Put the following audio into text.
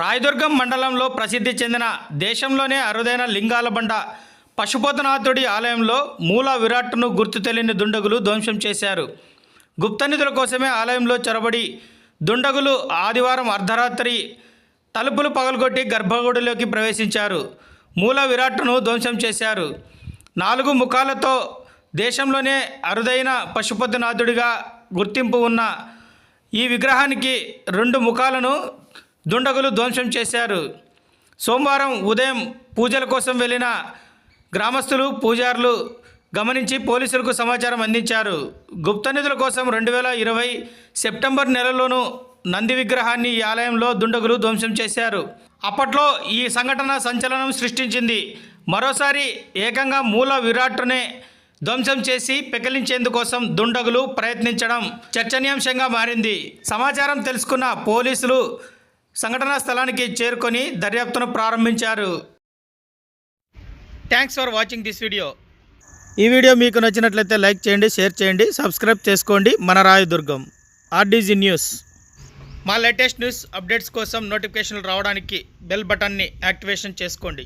రాయదుర్గం మండలంలో ప్రసిద్ధి చెందిన దేశంలోనే అరుదైన లింగాల బండ. పశుపతినాథుడి ఆలయంలో మూల విరాట్ను గుర్తు తెలియని దుండగులు ధ్వంసం చేశారు. గుప్తనిధుల కోసమే ఆలయంలో చొరబడి దుండగులు ఆదివారం అర్ధరాత్రి తలుపులు పగలగొట్టి గర్భగుడిలోకి ప్రవేశించారు. మూల విరాట్ను ధ్వంసం చేశారు. నాలుగు ముఖాలతో దేశంలోనే అరుదైన పశుపతినాథుడిగా గుర్తింపు ఉన్న ఈ విగ్రహానికి రెండు ముఖాలను దుండగులు ధ్వంసం చేశారు. సోమవారం ఉదయం పూజల కోసం వెళ్ళిన గ్రామస్తులు పూజారులు గమనించి పోలీసులకు సమాచారం అందించారు. గుప్త నిధుల కోసం రెండు వేల ఇరవై సెప్టెంబర్ నెలలోనూ నంది విగ్రహాన్ని ఈ ఆలయంలో దుండగులు ధ్వంసం చేశారు. అప్పట్లో ఈ సంఘటన సంచలనం సృష్టించింది. మరోసారి ఏకంగా మూల విరాట్నే ధ్వంసం చేసి పెకిలించేందుకోసం దుండగులు ప్రయత్నించడం చర్చనీయాంశంగా మారింది. సమాచారం తెలుసుకున్న పోలీసులు సంఘటనా స్థలానికి చేరుకొని దర్యాప్తును ప్రారంభించారు. Thanks for watching this video ఈ వీడియో మీకు నచ్చినట్లయితే లైక్ చేయండి షేర్ చేయండి సబ్స్క్రైబ్ చేసుకోండి. మన రాయదుర్గం ఆర్డీజీ న్యూస్. మా లేటెస్ట్ న్యూస్ అప్డేట్స్ కోసం నోటిఫికేషన్లు రావడానికి బెల్ బటన్ని యాక్టివేషన్ చేసుకోండి.